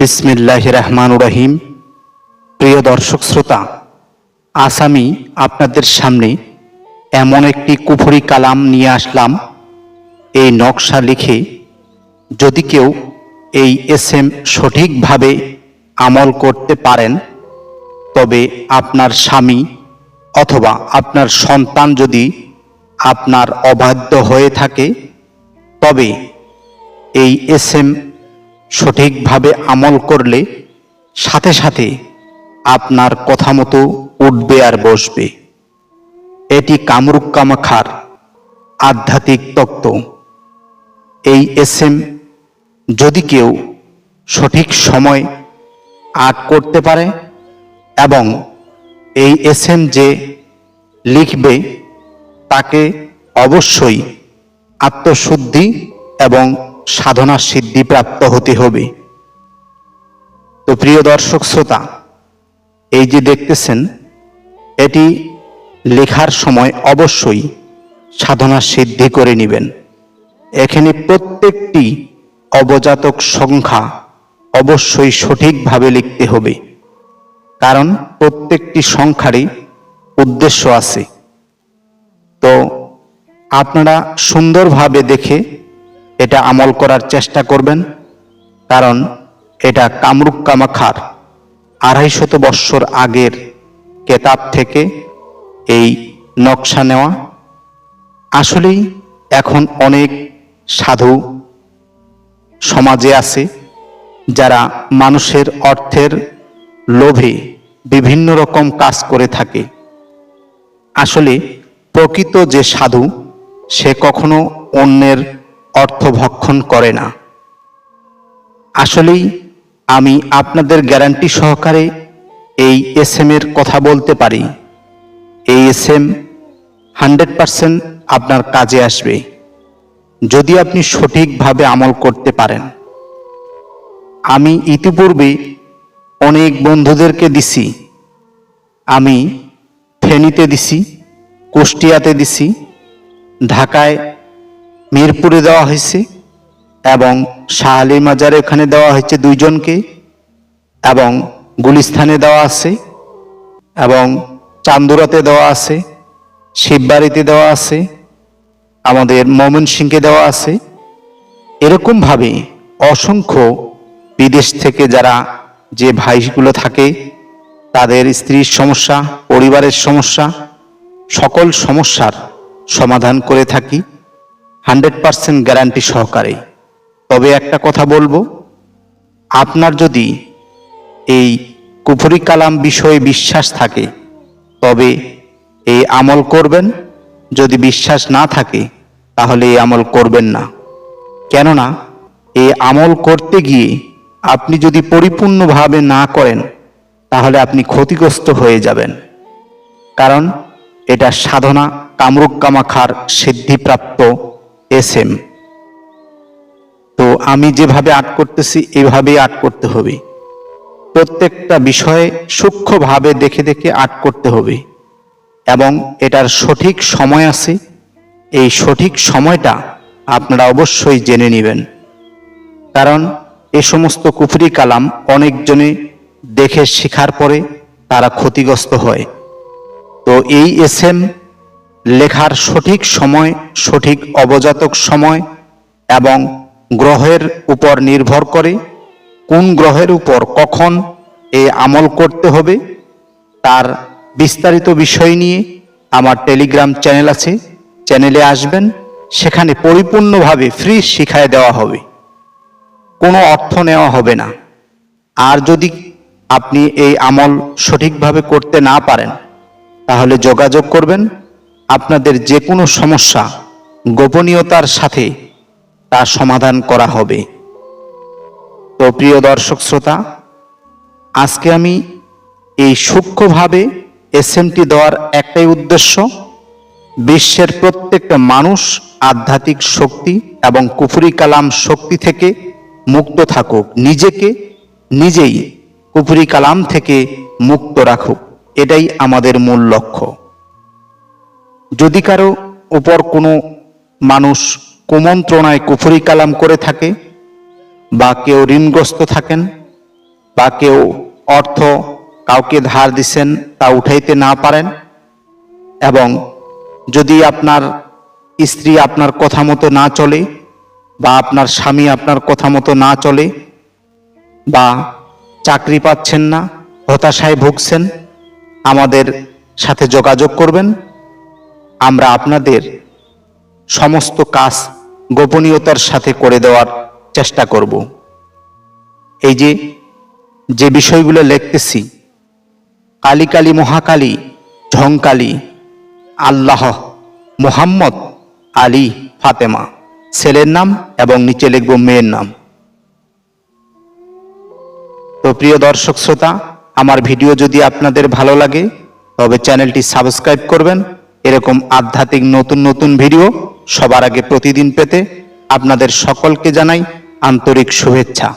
বিসমিল্লাহ রহমান রহিম। প্রিয় দর্শক শ্রোতা, আজ আমি আপনাদের সামনে এমন একটি কুফরি কালাম নিয়ে আসলাম। এই নকশা লিখে যদি কেউ এই এস এম সঠিকভাবে আমল করতে পারেন, তবে আপনার স্বামী অথবা আপনার সন্তান যদি আপনার অবাধ্য হয়ে থাকে, তবে এই এস এম সঠিকভাবে আমল করলে সাথে সাথে আপনার কথা মতো উঠবে আর বসবে। এটি কামরুক কামাখার আধ্যাত্মিক তত্ত্ব। এই এস এম যদি কেউ সঠিক সময় আট করতে পারে এবং এই এস এম যে লিখবে তাকে অবশ্যই আত্মশুদ্ধি এবং সাধনা সিদ্ধি প্রাপ্ত হতে হবে। তো প্রিয় দর্শক শ্রোতা, এই যে দেখতেছেন, এটি লেখার সময় অবশ্যই সাধনা সিদ্ধি করে নেবেন। এখানে প্রত্যেকটি অবজাতক সংখ্যা অবশ্যই সঠিকভাবে লিখতে হবে। কারণ প্রত্যেকটি সংখ্যারই উদ্দেশ্য আছে। তো আপনারা সুন্দরভাবে দেখে এটা আমল করার চেষ্টা করবেন, কারণ এটা কামরুক কামাখার আড়াইশত বৎসর আগের কেতাব থেকে এই নকশা নেওয়া। আসলেই এখন অনেক সাধু সমাজে আছে যারা মানুষের অর্থের লোভে বিভিন্ন রকম কাজ করে থাকে। আসলে প্রকৃত যে সাধু, সে কখনো অন্যের অর্থ ভক্ষণ করে না। আসলেই আমি আপনাদের গ্যারান্টি সহকারে এই এস এর কথা বলতে পারি। এই এস এম হান্ড্রেড পারসেন্ট আপনার কাজে আসবে, যদি আপনি সঠিকভাবে আমল করতে পারেন। আমি ইতিপূর্বে অনেক বন্ধুদেরকে দিছি, আমি ফেনীতে দিছি, কুষ্টিয়াতে দিছি, ঢাকায় মিরপুরে দেওয়া হয়েছে এবং শাহ আলী মাজারে ওখানে দেওয়া হয়েছে দুইজনকে এবং গুলিস্থানে দেওয়া আছে এবং চান্দুরাতে দেওয়া আছে, শিববাড়িতে দেওয়া আছে, আমাদের মমন সিংকে দেওয়া আছে। এরকমভাবে অসংখ্য বিদেশ থেকে যারা যে ভাইগুলো থাকে, তাদের স্ত্রীর সমস্যা, পরিবারের সমস্যা, সকল সমস্যার সমাধান করে থাকি। হান্ড্রেড পারসেন্ট গ্যারান্টি সহকারে। তবে একটা কথা বলব, আপনার যদি এই কুফরি কালাম বিষয়ে বিশ্বাস থাকে, তবে এই আমল করবেন। যদি বিশ্বাস না থাকে, তাহলে এই আমল করবেন না। কেননা, এই আমল করতে গিয়ে আপনি যদি পরিপূর্ণভাবে না করেন, তাহলে আপনি ক্ষতিগ্রস্ত হয়ে যাবেন। কারণ, এটা সাধনা কামরুক কামাখার সিদ্ধিপ্রাপ্ত এস এম তো আমি যেভাবে আট করতেছি, এভাবেই আট করতে হবে। প্রত্যেকটা বিষয়ে সূক্ষ্মভাবে দেখে দেখে আট করতে হবে। এবং এটার সঠিক সময় আছে। এই সঠিক সময়টা আপনারা অবশ্যই জেনে নেবেন। কারণ এ সমস্ত কুফরি কালাম অনেকজনে দেখে শেখার পরে তারা ক্ষতিগ্রস্ত হয়। তো এই এস এম লেখার সঠিক সময়, সঠিক অবজাতক সময় এবং গ্রহের উপর নির্ভর করে কোন গ্রহের উপর কখন এ আমল করতে হবে তার বিস্তারিত বিষয় নিয়ে আমার টেলিগ্রাম চ্যানেল আছে, চ্যানেলে আসবেন। সেখানে পরিপূর্ণভাবে ফ্রি শিখায় দেওয়া হবে। কোনো অর্থ নেওয়া হবে না। আর যদি আপনি এই আমল সঠিকভাবে করতে না পারেন, তাহলে যোগাযোগ করবেন। আপনাদের যে কোনো সমস্যা গোপনীয়তার সাথে তা সমাধান করা হবে। তো প্রিয় দর্শক শ্রোতা, আজকে আমি এই সূক্ষ্মভাবে এসএমটি দেওয়ার একটাই উদ্দেশ্য, বিশ্বের প্রত্যেকটা মানুষ আধ্যাত্মিক শক্তি এবং কুফরি কালাম শক্তি থেকে মুক্ত থাকুক, নিজেকে নিজেই কুফরি কালাম থেকে মুক্ত রাখুক। এটাই আমাদের মূল লক্ষ্য। যদি কারও উপর কোনো মানুষ কুমন্ত্রণায় কুফরি কালাম করে থাকে, বা কেউ ঋণগ্রস্ত থাকেন, বা কেউ অর্থ কাউকে ধার দিছেন তা উঠাইতে না পারেন, এবং যদি আপনার স্ত্রী আপনার কথা মতো না চলে, বা আপনার স্বামী আপনার কথা মতো না চলে, বা চাকরি পাচ্ছেন না, হতাশায় ভুগছেন, আমাদের সাথে যোগাযোগ করবেন। আমরা আপনাদের সমস্ত কাজ গোপনীয়তার সাথে করে দেওয়ার চেষ্টা করব। এই যে যে বিষয়গুলো লিখতেছি, কালী কালী মহাকালী ঝংকালী আল্লাহ, মোহাম্মদ আলী ফাতেমা, ছেলের নাম এবং নিচে লিখব মেয়ের নাম। তো প্রিয় দর্শক শ্রোতা, আমার ভিডিও যদি আপনাদের ভালো লাগে, তবে চ্যানেলটি সাবস্ক্রাইব করবেন এরকম আধ্যাত্মিক নতুন নতুন ভিডিও সবার আগে প্রতিদিন পেতে আপনাদের সকলকে জানাই আন্তরিক শুভেচ্ছা।